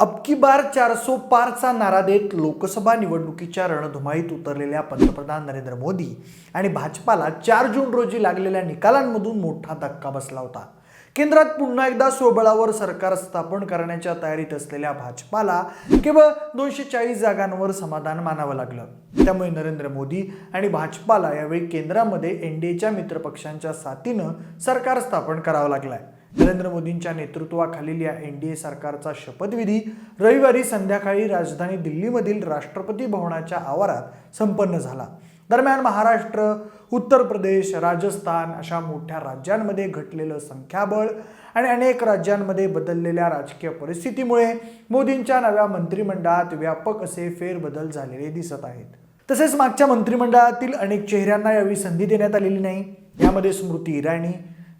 अबकी बार चारसो पारचा नारा देत लोकसभा निवडणुकीच्या रणधुमाळीत उतरलेल्या पंतप्रधान नरेंद्र मोदी आणि भाजपाला चार जून रोजी लागलेल्या निकालांमधून मोठा धक्का बसला होता. केंद्रात पुन्हा एकदा स्वबळावर सरकार स्थापन करण्याच्या तयारीत असलेल्या भाजपाला केवळ दोनशे चाळीस जागांवर समाधान मानावं लागलं. त्यामुळे नरेंद्र मोदी आणि भाजपाला यावेळी केंद्रामध्ये एनडीएच्या मित्रपक्षांच्या साथीनं सरकार स्थापन करावं लागलंय. नरेंद्र मोदींच्या नेतृत्वाखालील या एन डी ए सरकारचा शपथविधी रविवारी संध्याकाळी राजधानी दिल्लीमधील राष्ट्रपती भवनाच्या आवारात संपन्न झाला. दरम्यान महाराष्ट्र उत्तर प्रदेश राजस्थान अशा मोठ्या राज्यांमध्ये घटलेलं संख्याबळ आणि अनेक राज्यांमध्ये बदललेल्या राजकीय परिस्थितीमुळे मोदींच्या नव्या मंत्रिमंडळात व्यापक असे फेरबदल झालेले दिसत आहेत. तसेच मागच्या मंत्रिमंडळातील अनेक चेहऱ्यांना यावेळी संधी देण्यात आलेली नाही. यामध्ये Smriti Irani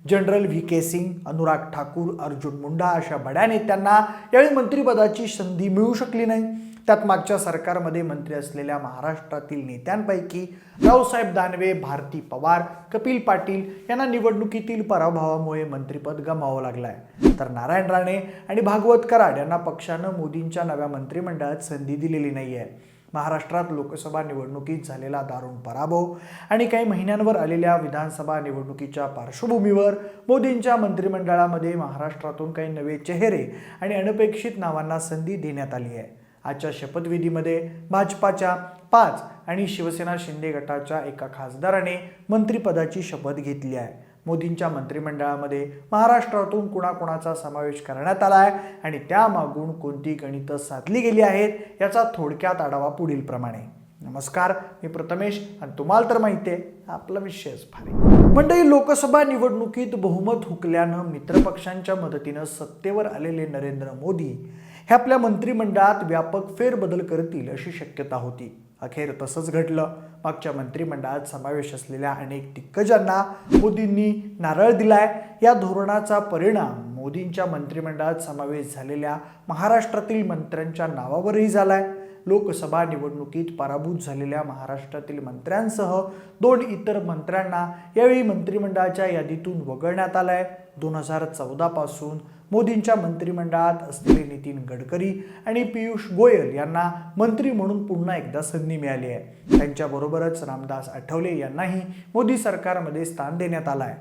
general V K Singh Anurag Thakur Arjun Munda अशा बड्या नेत्यांना यावेळी मंत्रिपदाची संधी मिळू शकली नाही. त्यात मागच्या सरकारमध्ये मंत्री असलेल्या महाराष्ट्रातील नेत्यांपैकी रावसाहेब दानवे भारती पवार कपिल पाटील यांना निवडणुकीतील पराभवामुळे मंत्रिपद गमावं लागलंय. तर नारायण राणे आणि भागवत कराड यांना पक्षानं मोदींच्या नव्या मंत्रिमंडळात संधी दिलेली नाही आहे महाराष्ट्रात लोकसभा निवडणुकीत झालेला दारुण पराभव आणि काही महिन्यांवर आलेल्या विधानसभा निवडणुकीच्या पार्श्वभूमीवर मोदींच्या मंत्रिमंडळामध्ये महाराष्ट्रातून काही नवे चेहरे आणि अनपेक्षित नावांना संधी देण्यात आली आहे. आजच्या शपथविधीमध्ये भाजपाच्या पाच आणि शिवसेना शिंदे गटाच्या एका खासदाराने मंत्रिपदाची शपथ घेतली आहे. मोदींच्या मंत्रिमंडळामध्ये महाराष्ट्रातून कुणाकुणाचा समावेश करण्यात आला आहे आणि त्यामागून कोणती गणितं साधली गेली आहेत याचा थोडक्यात आढावा पुढील प्रमाणे. नमस्कार मी प्रथमेश आणि तुम्हाला तर माहिती आहे आपला विषयच भारी. मंडळी लोकसभा निवडणुकीत बहुमत हुकल्यानं मित्रपक्षांच्या मदतीनं सत्तेवर आलेले नरेंद्र मोदी हे आपल्या मंत्रिमंडळात व्यापक फेरबदल करतील अशी शक्यता होती. अखेर तसंच घडलं. मागच्या मंत्रिमंडळात समावेश असलेल्या अनेक दिग्गजांना मोदींनी नारळ दिलाय. या धोरणाचा परिणाम मोदींच्या मंत्रिमंडळात समावेश झालेल्या महाराष्ट्रातील मंत्र्यांच्या नावावरही झालाय. लोकसभा निवडणुकीत पराभूत झालेल्या महाराष्ट्रातील मंत्र्यांसह दोन इतर मंत्र्यांना यावेळी मंत्रिमंडळाच्या यादीतून वगळण्यात आलंय. दोन हजार चौदापासून मोदींच्या मंत्रिमंडळात असलेले नितीन गडकरी आणि पियुष गोयल यांना मंत्री म्हणून पुन्हा एकदा संधी मिळाली आहे. त्यांच्याबरोबरच रामदास आठवले यांनाही मोदी सरकारमध्ये स्थान देण्यात आलं आहे.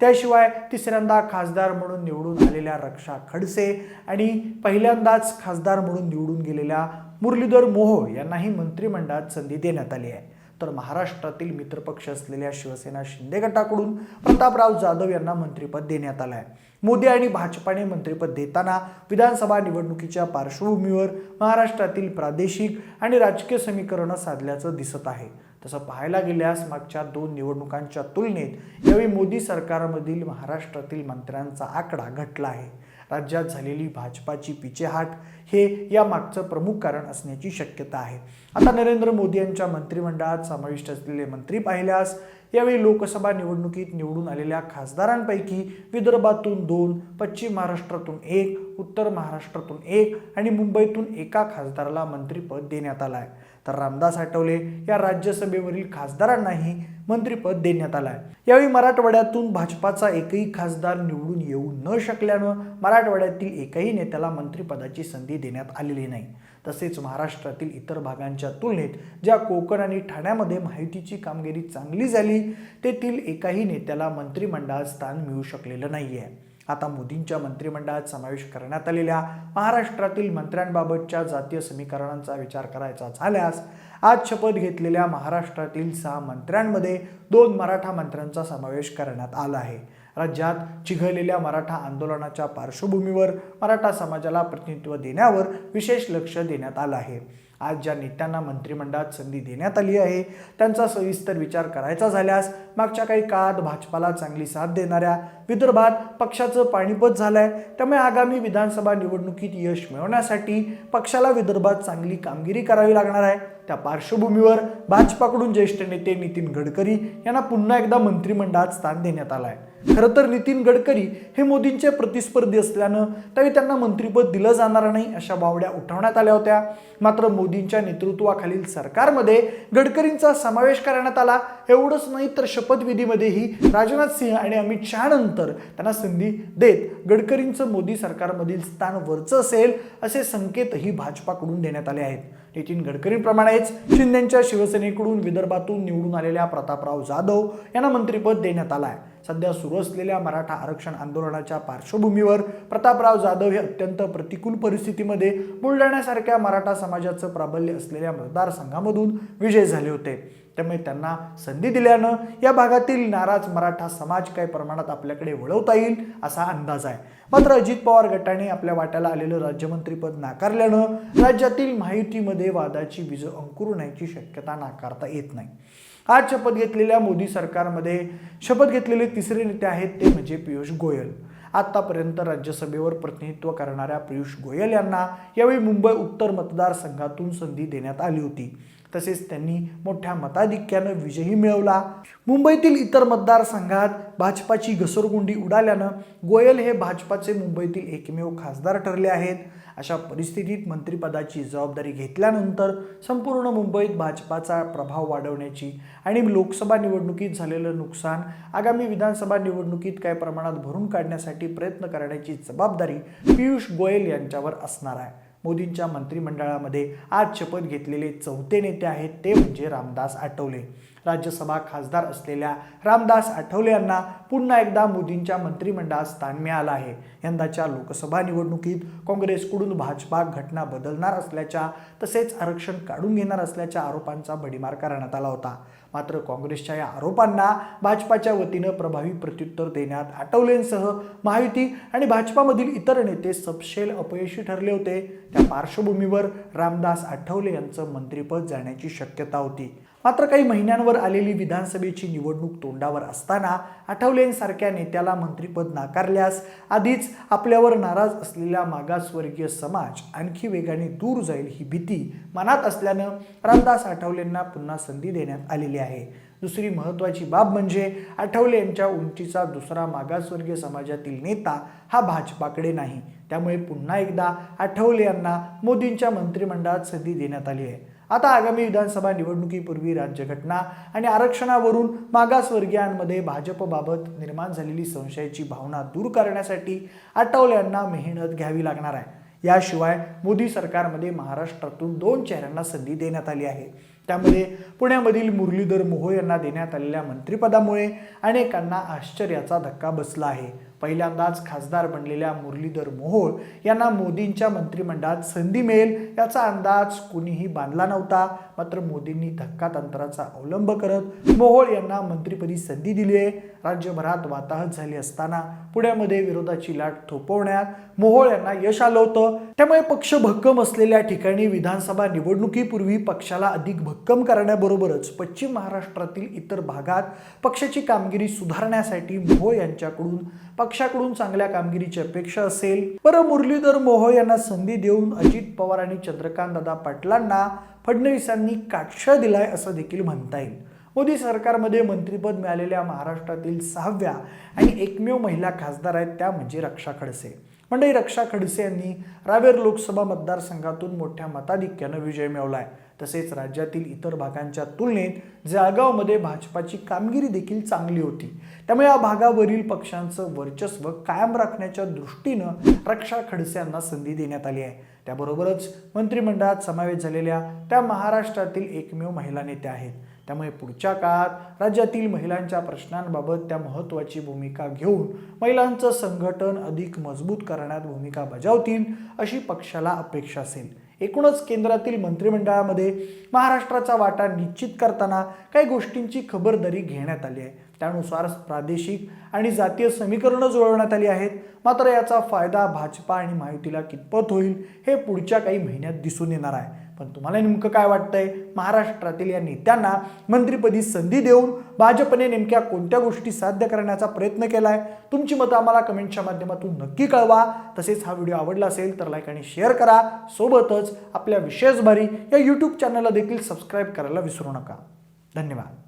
त्याशिवाय तिसऱ्यांदा खासदार म्हणून निवडून आलेल्या रक्षा खडसे आणि पहिल्यांदाच खासदार म्हणून निवडून गेलेल्या मुरलीधर मोहोळ यांनाही मंत्रिमंडळात संधी देण्यात आली आहे. तर महाराष्ट्रातील मित्रपक्ष असलेल्या शिवसेना शिंदे गटाकडून प्रतापराव जाधव यांना मंत्रिपद देण्यात आलं आहे. मोदी आणि भाजपाने मंत्रिपद देताना विधानसभा निवडणुकीच्या पार्श्वभूमीवर महाराष्ट्रातील प्रादेशिक आणि राजकीय समीकरणं साधल्याचं दिसत आहे. तसं पाहायला गेल्यास मागच्या दोन निवडणुकांच्या तुलनेत यावेळी मोदी सरकारमधील महाराष्ट्रातील मंत्र्यांचा आकडा घटला आहे. राज्यात झालेली भाजपाची पिछेहाट हे या मागचं प्रमुख कारण असण्याची शक्यता आहे. आता नरेंद्र मोदी यांच्या मंत्रिमंडळात समाविष्ट असलेले मंत्री पाहिल्यास यावेळी लोकसभा निवडणुकीत निवडून आलेल्या खासदारांपैकी विदर्भातून दोन पश्चिम महाराष्ट्रातून एक उत्तर महाराष्ट्रातून एक आणि मुंबईतून एका खासदाराला मंत्रिपद देण्यात आलं आहे तर रामदास आठवले या राज्यसभेवरील खासदारांनाही मंत्रिपद देण्यात आलं आहे यावेळी मराठवाड्यातून भाजपाचा एकही खासदार निवडून येऊ न शकल्यानं मराठवाड्यातील एकही नेत्याला मंत्रिपदाची संधी देण्यात आलेली नाही. तसेच महाराष्ट्रातील इतर भागांच्या तुलनेत ज्या कोकण आणि ठाण्यामध्ये माहितीची कामगिरी चांगली झाली तेथील एकाही नेत्याला मंत्रिमंडळात स्थान मिळू शकलेलं नाही आहे आता मोदींच्या मंत्रिमंडळात समावेश करण्यात आलेल्या महाराष्ट्रातील मंत्र्यांबाबतच्या जातीय समीकरणांचा विचार करायचा झाल्यास आज शपथ घेतलेल्या महाराष्ट्रातील सहा मंत्र्यांमध्ये दोन मराठा मंत्र्यांचा समावेश करण्यात आला आहे. राज्यात चिघळलेल्या मराठा आंदोलनाच्या पार्श्वभूमीवर मराठा समाजाला प्रतिनिधित्व देण्यावर विशेष लक्ष देण्यात आलं आहे. आज ज्या नेत्यांना मंत्रिमंडळात संधी देण्यात आली आहे त्यांचा सविस्तर विचार करायचा झाल्यास मागच्या काही काळात भाजपाला चांगली साथ देणाऱ्या विदर्भात पक्षाचं पाणीपत आहे त्यामुळे आगामी विधानसभा निवडणुकीत यश मिळवण्यासाठी पक्षाला विदर्भात चांगली कामगिरी करावी लागणार आहे. त्या पार्श्वभूमीवर भाजपाकडून ज्येष्ठ नेते नितीन गडकरी यांना पुन्हा एकदा मंत्रिमंडळात स्थान देण्यात आलं आहे खरं तर नितीन गडकरी हे मोदींचे प्रतिस्पर्धी असल्यानं त्यावेळी त्यांना मंत्रिपद दिलं जाणार नाही अशा बावड्या उठवण्यात आल्या होत्या. मात्र मोदींच्या नेतृत्वाखालील सरकारमध्ये गडकरींचा समावेश करण्यात आला. एवढंच नाही तर शपथविधीमध्येही राजनाथ सिंह आणि अमित शहानंतर त्यांना संधी देत गडकरींचं मोदी सरकारमधील स्थान वरचं असेल असे संकेतही भाजपाकडून देण्यात आले आहेत. नितीन गडकरींप्रमाणेच शिंदेच्या शिवसेनेकडून विदर्भातून निवडून आलेल्या प्रतापराव जाधव यांना मंत्रिपद देण्यात आलं आहे. सध्या सुरू असलेल्या मराठा आरक्षण आंदोलनाच्या पार्श्वभूमीवर प्रतापराव जाधव हे अत्यंत प्रतिकूल परिस्थितीमध्ये बुलढाण्यासारख्या मराठा समाजाचं प्राबल्य असलेल्या मतदारसंघामधून विजय झाले होते. त्यामुळे त्यांना संधी दिल्यानं या भागातील नाराज मराठा समाज काही प्रमाणात आपल्याकडे वळवता येईल असा अंदाज आहे. मात्र अजित पवार गटाने आपल्या वाट्याला आलेलं राज्यमंत्रीपद नाकारल्यानं राज्यातील माहितीमध्ये वादाची बीज अंकुरण्याची शक्यता नाकारता येत नाही. आज शपथ घेतलेल्या मोदी सरकारमध्ये शपथ घेतलेले तिसरे नेते आहेत ते म्हणजे पियुष गोयल. आतापर्यंत राज्यसभेवर प्रतिनिधित्व करणाऱ्या पियुष गोयल यांना यावेळी मुंबई उत्तर मतदारसंघातून संधी देण्यात आली होती. तसेच त्यांनी मोठ्या मताधिक्यानं विजयही मिळवला. मुंबईतील इतर मतदारसंघात भाजपाची घसरगुंडी उडाल्यानं गोयल हे भाजपाचे मुंबईतील एकमेव खासदार ठरले आहेत. अशा परिस्थितीत मंत्रिपदाची जबाबदारी घेतल्यानंतर संपूर्ण मुंबईत भाजपाचा प्रभाव वाढवण्याची आणि लोकसभा निवडणुकीत झालेलं नुकसान आगामी विधानसभा निवडणुकीत काय प्रमाणात भरून काढण्यासाठी प्रयत्न करण्याची जबाबदारी पियुष गोयल यांच्यावर असणार आहे. मोदींच्या मंत्रिमंडळामध्ये आज शपथ घेतलेले चौथे नेते आहेत ते म्हणजे रामदास आठवले. राज्यसभा खासदार असलेल्या रामदास आठवले यांना पुन्हा एकदा मोदींच्या मंत्रिमंडळात स्थान मिळालं आहे. यंदाच्या लोकसभा निवडणुकीत काँग्रेसकडून भाजपा घटना बदलणार असल्याच्या तसेच आरक्षण काढून घेणार असल्याच्या आरोपांचा भडीमार करण्यात आला होता. मात्र काँग्रेसच्या या आरोपांना भाजपाच्या वतीनं प्रभावी प्रत्युत्तर देण्यात आठवलेंसह महायुती आणि भाजपामधील इतर नेते सपशेल अपयशी ठरले होते. त्या पार्श्वभूमीवर रामदास आठवले यांचं मंत्रिपद जाण्याची शक्यता होती. मात्र काही महिन्यांवर आलेली विधानसभेची निवडणूक तोंडावर असताना आठवलेंसारख्या नेत्याला मंत्रिपद नाकारल्यास आधीच आपल्यावर नाराज असलेला मागासवर्गीय समाज आणखी वेगाने दूर जाईल ही भीती मनात असल्यानं रामदास आठवलेंना पुन्हा संधी देण्यात आलेली आहे. दुसरी महत्त्वाची बाब म्हणजे आठवले यांच्या उंचीचा दुसरा मागासवर्गीय समाजातील नेता हा भाजपाकडे नाही. त्यामुळे पुन्हा एकदा आठवले यांना मोदींच्या मंत्रिमंडळात संधी देण्यात आली आहे. आता आगामी विधानसभा निवडणुकीपूर्वी राज्यघटना आणि आरक्षणावरून मागासवर्गीयांमध्ये भाजपबाबत निर्माण झालेली संशयाची भावना दूर करण्यासाठी आठवले यांना मेहनत घ्यावी लागणार आहे. याशिवाय मोदी सरकारमध्ये महाराष्ट्रातून दोन चेहऱ्यांना संधी देण्यात आली आहे. त्यामध्ये पुण्यामधील मुरलीधर मोहोळ यांना देण्यात आलेल्या मंत्रिपदामुळे अनेकांना आश्चर्याचा धक्का बसला आहे. पहिल्यांदाच खासदार बनलेल्या मुरलीधर मोहोळ यांना मोदींच्या मंत्रिमंडळात संधी मिळेल याचा अंदाज कुणीही बांधला नव्हता. मात्र मोदींनी धक्का तंत्राचा अवलंब करत मोहोळ यांना मंत्रिपदी संधी दिली आहे. राज्यभरात वाताहत झाली असताना पुण्यामध्ये विरोधाची लाट थोपवण्यात मोहोळ यांना यश आलं होतं. त्यामुळे पक्ष भक्कम असलेल्या ठिकाणी विधानसभा निवडणुकीपूर्वी पक्षाला अधिक भक्कम करण्याबरोबरच पश्चिम महाराष्ट्रातील इतर भागात पक्षाची कामगिरी सुधारण्यासाठी मोहोळ यांच्याकडून पक्षाकडून चांगल्या कामगिरीची अपेक्षा असेल. बरं मुरलीधर मोहोळ यांना संधी देऊन अजित पवार आणि चंद्रकांत दादा पाटलांना फडणवीसांनी काटशा दिलाय असं देखील म्हणता येईल. मोदी सरकारमध्ये मंत्रिपद मिळालेल्या महाराष्ट्रातील सहाव्या आणि एकमेव महिला खासदार आहेत त्या म्हणजे रक्षा खडसे. मंडळी रक्षा खडसे यांनी रावेर लोकसभा मतदारसंघातून मोठ्या मताधिक्यानं विजय मिळवला आहे तसेच राज्यातील इतर भागांच्या तुलनेत जळगावमध्ये भाजपाची कामगिरी देखील चांगली होती. त्यामुळे या भागावरील पक्षांचं वर्चस्व कायम राखण्याच्या दृष्टीनं रक्षा खडसे यांना संधी देण्यात आली आहे. त्याबरोबरच मंत्रिमंडळात समावेश झालेल्या त्या महाराष्ट्रातील एकमेव महिला नेत्या आहेत. त्यामुळे पुढच्या काळात राज्यातील महिलांच्या प्रश्नांबाबत त्या महत्त्वाची भूमिका घेऊन महिलांचं संघटन अधिक मजबूत करण्यात भूमिका बजावतील अशी पक्षाला अपेक्षा असेल. एकूणच केंद्रातील मंत्रिमंडळामध्ये महाराष्ट्राचा वाटा निश्चित करताना काही गोष्टींची खबरदारी घेण्यात आली आहे. त्यानुसार प्रादेशिक आणि जातीय समीकरणं जुळवण्यात आली आहेत. मात्र याचा फायदा भाजपा आणि महायुतीला कितपत होईल हे पुढच्या काही महिन्यात दिसून येणार आहे. पण तुम्हाला नेमकं काय वाटतंय? महाराष्ट्रातील या नेत्यांना मंत्रिपदी संधी देऊन भाजपने नेमक्या कोणत्या गोष्टी साध्य करण्याचा प्रयत्न केलाय? तुमची मतं आम्हाला कमेंटच्या माध्यमातून नक्की कळवा. तसेच हा व्हिडिओ आवडला असेल तर लाईक आणि शेअर करा. सोबतच आपल्या विशेष भारी या यूट्यूब चॅनलला देखील सबस्क्राईब करायला विसरू नका. धन्यवाद.